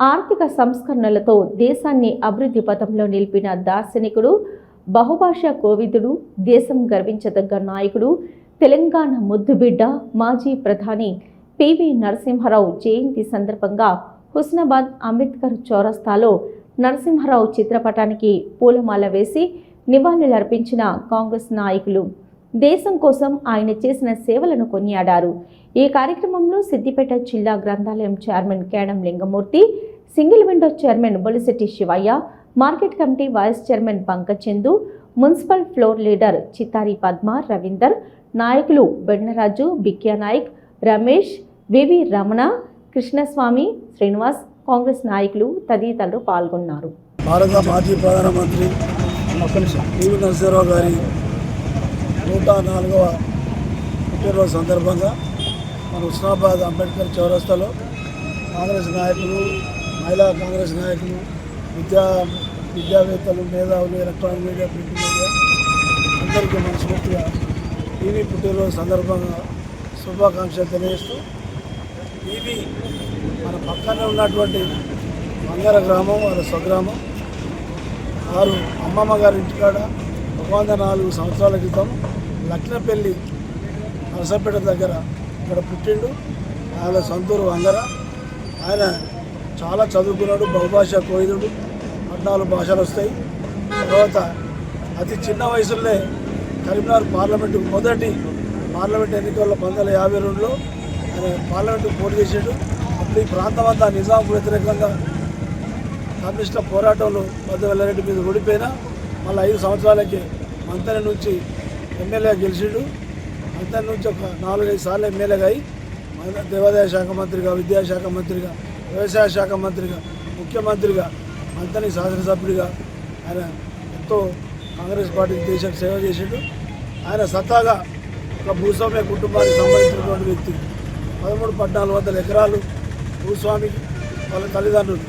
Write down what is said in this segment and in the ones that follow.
ఆర్థిక సంస్కరణలతో దేశాన్ని అభివృద్ధి పథంలో నిలిపిన దార్శనికుడు బహుభాషా కోవిదుడు దేశం గర్వించదగ్గ నాయకుడు తెలంగాణ ముద్దుబిడ్డ మాజీ ప్రధాని పివి నరసింహారావు జయంతి సందర్భంగా హుస్నాబాద్ అంబేద్కర్ చౌరస్తాలో నరసింహారావు చిత్రపటానికి పూలమాల వేసి నివాళులర్పించిన కాంగ్రెస్ నాయకులు. దేశం కోసం ఆయన చేసిన సేవలను కొనియాడారు. ఈ కార్యక్రమంలో సిద్దిపేట జిల్లా గ్రంథాలయం chairman Kedam Lingamurthy single window chairman Bolishetti Shivaiah market committee vice chairman Pankaj Chandu municipal floor leader Chittari Padma Ravinder నాయకులు బెన్నరాజు బిక్యా నాయక్ రమేష్ వివి రమణ కృష్ణస్వామి శ్రీనివాస్ కాంగ్రెస్ నాయకులు తదితరులు పాల్గొన్నారు. భారత మాజీ ప్రధానమంత్రి పివి నరసింహరావు గారి నూట నాలుగవ పుట్టినరోజు సందర్భంగా మన హుస్నాబాద్ అంబేద్కర్ చౌరస్తాలో కాంగ్రెస్ నాయకులు మహిళా కాంగ్రెస్ నాయకులు విద్యా విద్యావేత్తలు మేధావులు ఎలక్ట్రానిక్ మీడియా ప్రింట్ మీడియా అందరికీ మనస్ఫూర్తిగా టీవీ పుట్టినరోజు సందర్భంగా శుభాకాంక్షలు తెలియజేస్తూ టీవీ మన పక్కనే ఉన్నటువంటి మంగళ గ్రామం వాళ్ళ స్వగ్రామం వారు అమ్మమ్మ గారి ఇంటికాడ ఒక వంద నాలుగు సంవత్సరాల క్రితం లక్నపల్లి నరసపేట దగ్గర ఇక్కడ పుట్టిండు. ఆయన సొంతూరు వంగర. ఆయన చాలా చదువుకున్నాడు బహుభాష కోయిదుడు. పద్నాలుగు భాషలు వస్తాయి. తర్వాత అతి చిన్న వయసులోనే కరీంనగర్ పార్లమెంటు మొదటి పార్లమెంట్ ఎన్నికల్లో పంతొమ్మిది వందల యాభై రెండులో ఆయన పార్లమెంటుకు పోటీ చేశాడు అప్పుడు ఈ ప్రాంతం అంతా నిజాంకు వ్యతిరేకంగా కమ్యూనిస్టుల పోరాటంలో మధ్యవల్లారెడ్డి మీద ఓడిపోయినా మళ్ళీ ఐదు సంవత్సరాలకి మంత్రి నుంచి ఎమ్మెల్యే గెలిచిండు. మంత్రి నుంచి ఒక నాలుగైదు సార్లు ఎమ్మెల్యేగా అయి దేవాదాయ శాఖ మంత్రిగా విద్యాశాఖ మంత్రిగా వ్యవసాయ శాఖ మంత్రిగా ముఖ్యమంత్రిగా మంత్రి శాసనసభ్యుడిగా ఆయన ఎంతో కాంగ్రెస్ పార్టీ దేశానికి సేవ చేసిండు. ఆయన సత్తాగా ఒక భూస్వామ్య కుటుంబానికి సంబంధించినటువంటి వ్యక్తి. పదమూడు పద్నాలుగు వందల ఎకరాలు భూస్వామికి వాళ్ళ తల్లిదండ్రులు.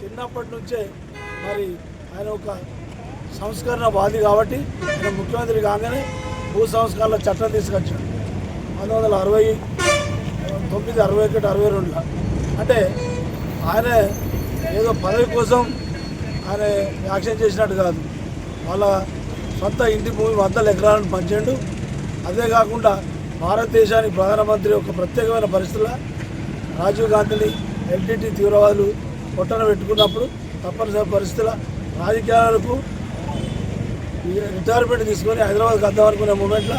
చిన్నప్పటి నుంచే మరి ఆయన ఒక సంస్కరణవాది కాబట్టి ఆయన ముఖ్యమంత్రి కాగానే భూ సంస్కరణల చట్టం తీసుకొచ్చాడు. పంతొమ్మిది వందల అరవై తొమ్మిది అరవై ఒకటి అరవై రెండులో. అంటే ఆయన ఏదో పదవి కోసం ఆయన యాక్షన్ చేసినట్టు కాదు. వాళ్ళ సొంత ఇంటి భూమి వందల ఎకరాలను పంచాడు. అదే కాకుండా భారతదేశానికి ప్రధానమంత్రి ఒక ప్రత్యేకమైన పరిస్థితుల్లో రాజీవ్ గాంధీని ఎల్టీటీ తీవ్రవాదులు పొట్టన పెట్టుకున్నప్పుడు తప్పనిసరి పరిస్థితుల రాజకీయాలకు రిటైర్మెంట్ తీసుకొని హైదరాబాద్కి వద్దాం అనుకునే మూమెంట్లో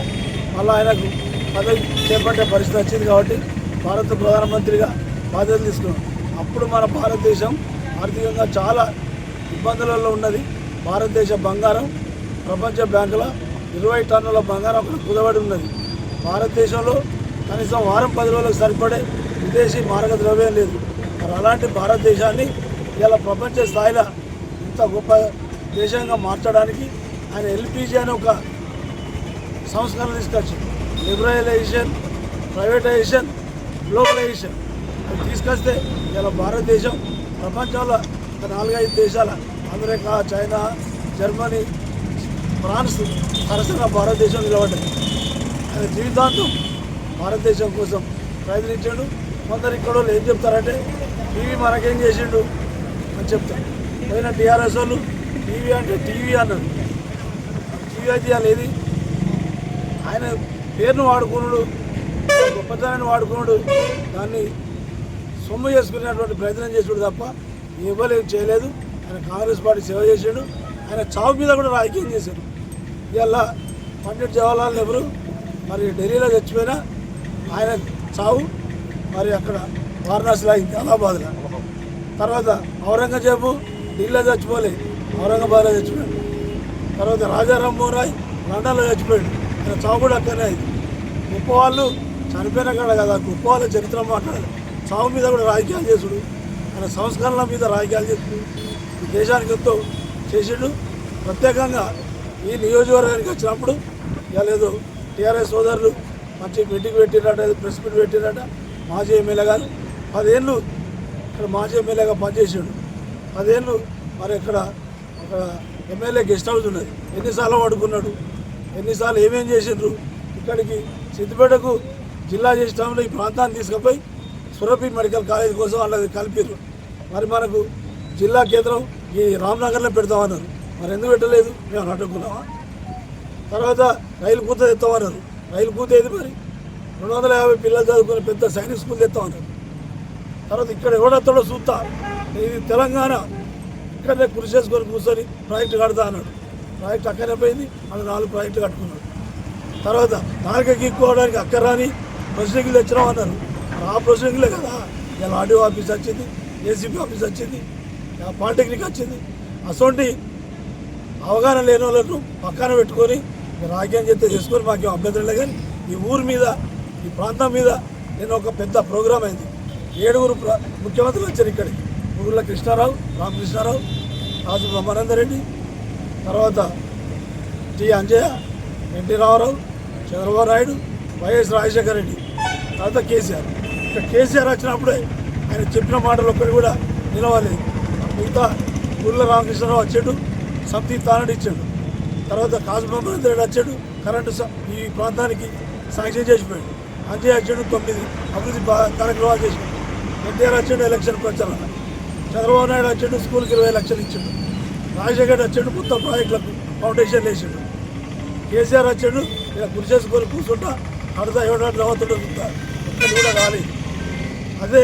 మళ్ళీ ఆయనకు పదవి చేపట్టే పరిస్థితి వచ్చింది కాబట్టి భారత ప్రధానమంత్రిగా బాధ్యతలు తీసుకున్నాం అప్పుడు మన భారతదేశం ఆర్థికంగా చాలా ఇబ్బందులలో ఉన్నది. భారతదేశ బంగారం ప్రపంచ బ్యాంకుల ఇరవై టన్నుల బంగారం అక్కడ కుదబడి ఉన్నది. భారతదేశంలో కనీసం వారం పది రోజులకు సరిపడే విదేశీ మారక ద్రవ్యం లేదు. మరి అలాంటి భారతదేశాన్ని ఇలా ప్రపంచ స్థాయిలో ఇంత గొప్ప దేశంగా మార్చడానికి ఆయన ఎల్పిజి అనే ఒక సంస్కరణ తీసుకొచ్చింది. లిబరలైజేషన్ ప్రైవేటైజేషన్ గ్లోబలైజేషన్ అది తీసుకొస్తే ఇలా భారతదేశం ప్రపంచంలో ఒక నాలుగైదు దేశాల అమెరికా చైనా జర్మనీ ఫ్రాన్స్ సరసన భారతదేశం నిలబడ్డది. ఆయన జీవితాంతం భారతదేశం కోసం ప్రయత్నించాడు. కొందరు ఇక్కడ ఏం చెప్తారంటే టీవీ మనకేం చేసిండు అని చెప్తారు. పోయిన టీఆర్ఎస్ వాళ్ళు టీవీ అంటే టీవీ అన్నారు. టీవీ లేదు ఏది ఆయన పేరును వాడుకున్నాడు గొప్పతనాన్ని వాడుకున్నాడు దాన్ని సొమ్ము చేసుకునేటువంటి ప్రయత్నం చేసాడు తప్ప ఇవ్వలేదు చేయలేదు. ఆయన కాంగ్రెస్ పార్టీ సేవ చేశాడు. ఆయన చావు మీద కూడా రాజకీయం చేశాడు. ఇవాళ పండిట్ జవహర్లాల్ నెహ్రూ మరి ఢిల్లీలో చచ్చిపోయినా ఆయన చావు. మరి అక్కడ వారణాసిలో అయింది అలహాబాద్లో. తర్వాత ఔరంగజేబు ఢిల్లీలో చచ్చిపోలే ఔరంగాబాద్లో చచ్చిపోయాడు. తర్వాత రాజా రాయ్ లండన్లో చచ్చిపోయాడు. ఆయన చావు కూడా అక్కడనే అయింది. గొప్ప వాళ్ళు చనిపోయిన కాడ కదా గొప్ప వాళ్ళ చరిత్ర మాట్లాడాలి. చావు మీద కూడా రాజకీయాలు చేసుడు ఆయన సంస్కరణల మీద రాజకీయాలు చేసుడు. దేశానికి ఎంతో చేసిండు. ప్రత్యేకంగా ఈ నియోజకవర్గానికి వచ్చినప్పుడు ఇక లేదు టీఆర్ఎస్ సోదరులు మంచి మీటింగ్ పెట్టినట్ట ప్రెస్ మీట్ పెట్టినట్ట మాజీ ఎమ్మెల్యే గారు. పదేళ్ళు ఇక్కడ మాజీ ఎమ్మెల్యేగా పనిచేసాడు. పదేళ్ళు మరి ఇక్కడ ఒక ఎమ్మెల్యే గెస్ట్ హౌస్ ఉన్నది. ఎన్నిసార్లు పడుకున్నాడు ఎన్నిసార్లు ఏమేం చేసిండ్రు? ఇక్కడికి సిద్దిపేటకు జిల్లా చేసిన ఈ ప్రాంతాన్ని తీసుకుపోయి సురభి మెడికల్ కాలేజ్ కోసం వాళ్ళది కలిపారు మరి మనకు జిల్లా కేంద్రం ఈ రామ్నగర్లో పెడతామన్నారు. మరి ఎందుకు పెట్టలేదు? మేము అడ్డుకున్నామా? తర్వాత రైలు కూత తెస్తామన్నారు రైలు కూత ఏది మరి? రెండు వందల యాభై పిల్లలు చదువుకునే పెద్ద సైనిక్ స్కూల్ తెస్తామన్నారు తర్వాత ఇక్కడ ఎవడెత్తడో చూస్తా. ఇది తెలంగాణ అక్కడనే కృషి చేసుకొని కూర్చొని ప్రాజెక్టు కడతా అన్నాడు. ప్రాజెక్ట్ అక్కడనే పోయింది మళ్ళీ నాలుగు ప్రాజెక్టులు కట్టుకున్నాడు. తర్వాత నాలుక గీక్కోవడానికి అక్కరాని ప్రొసీడింగ్లు తెచ్చినాం అన్నారు. ఆ ప్రొసీడింగ్లే కదా. ఇలా ఆర్డీఓ ఆఫీస్ వచ్చింది ఏసీపీ ఆఫీస్ వచ్చింది పాలిటెక్నిక్ వచ్చింది. అటువంటి అవగాహన లేని వాళ్ళను పక్కన పెట్టుకొని మీరు రాజ్యం చెప్తే చేసుకొని మాకేం అభ్యంతరం లేదు కానీ ఈ ఊరి మీద ఈ ప్రాంతం మీద నేను ఒక పెద్ద ప్రోగ్రామ్ అయింది. ఏడుగురు ప్ర- ముఖ్యమంత్రులు వచ్చారు ఇక్కడికి. ఊర్ల కృష్ణారావు రామకృష్ణారావు రాజు బ్రహ్మానందరెడ్డి తర్వాత T Anjaiah NT Rama Rao Chandrababu Naidu YS Rajasekhara Reddy. తర్వాత కేసీఆర్. ఇక కేసీఆర్ వచ్చినప్పుడే ఆయన చెప్పిన మాటలు ఒక్కటి కూడా నిలవలేదు. మిగతా ఊళ్ళో రామకృష్ణరావు వచ్చాడు సమితి తానడు ఇచ్చాడు. తర్వాత కాసుబ్రహ్మణ్యం రెడ్డి వచ్చాడు కరెంటు ఈ ప్రాంతానికి శాంక్షన్ చేసిపోయాడు. అంజయ్ వచ్చాడు తొమ్మిది అభివృద్ధి కార్యక్రమాలు చేసి ఎన్టీఆర్ వచ్చాడు ఎలక్షన్ ప్రచారం. చంద్రబాబు నాయుడు వచ్చాడు స్కూల్కి ఇరవై లక్షలు ఇచ్చాడు. రాజశేఖర్ వచ్చాడు మొత్తం ప్రాజెక్టులకు ఫౌండేషన్ వేసాడు. కేసీఆర్ వచ్చాడు ఇలా గురి చేసుకొని కూర్చుంటా అడతా ఏడాడు నవ్వుతుంటా ఒక్కటి కూడా రాలేదు అదే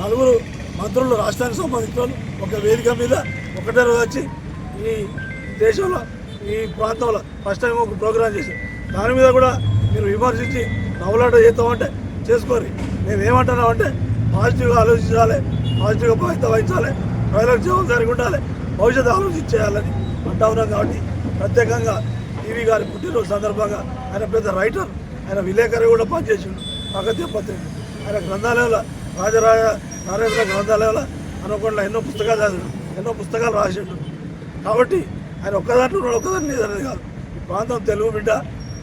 నలుగురు మంత్రులు రాష్ట్రానికి సంబంధించిన వాళ్ళు ఒక వేదిక మీద ఒకటే రోజు వచ్చి ఈ దేశంలో ఈ ప్రాంతంలో ఫస్ట్ టైం ఒక ప్రోగ్రాం చేశారు. దాని మీద కూడా మీరు విమర్శించి నవ్వులాట చేస్తామంటే చేసుకోరు నేను ఏమంటున్నామంటే పాజిటివ్గా ఆలోచించాలి. పాజిటివ్గా బాధ్యత వహించాలి. ప్రజలకు జవాబాదారికి ఉండాలి. భవిష్యత్తు ఆలోచించేయాలని అంటా ఉన్నాం కాబట్టి ప్రత్యేకంగా టీవీ గారి పుట్టినరోజు సందర్భంగా ఆయన పెద్ద రైటర్ ఆయన విలేకరి కూడా పనిచేసిండు. కాకతీయ పత్రిక. ఆయన గ్రంథాలయంలో రాజరాజ నరేంద్ర గ్రంథాలయంలో అనుకుండా ఎన్నో పుస్తకాలు చదివాడు. ఎన్నో పుస్తకాలు రాసిండు. కాబట్టి ఆయన ఒక్కదాంట్లో ఒక్కదాన్ని లేదనేది కాదు. ఈ ప్రాంతం తెలుగు బిడ్డ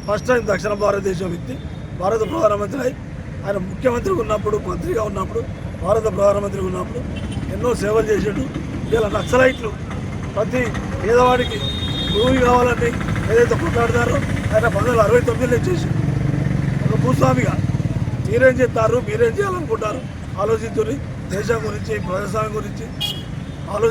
ఫస్ట్ టైం దక్షిణ భారతదేశం వ్యక్తి భారత ప్రధానమంత్రి అయి ఆయన ముఖ్యమంత్రిగా ఉన్నప్పుడు మంత్రిగా ఉన్నప్పుడు భారత ప్రధానమంత్రి ఉన్నప్పుడు ఎన్నో సేవలు చేసిండు. ఇలా నక్సలైట్లు ప్రతి పేదవాడికి భూమి కావాలని ఏదైతే కొట్లాడతారో ఆయన పంతొమ్మిది అరవై తొమ్మిదిలో చేసి ఒక భూస్వామిగా మీరేం చేస్తారు? మీరేం చేయాలనుకుంటారు? ఆలోచించుని దేశం గురించి ప్రజాస్వామ్యం గురించి ఆలోచి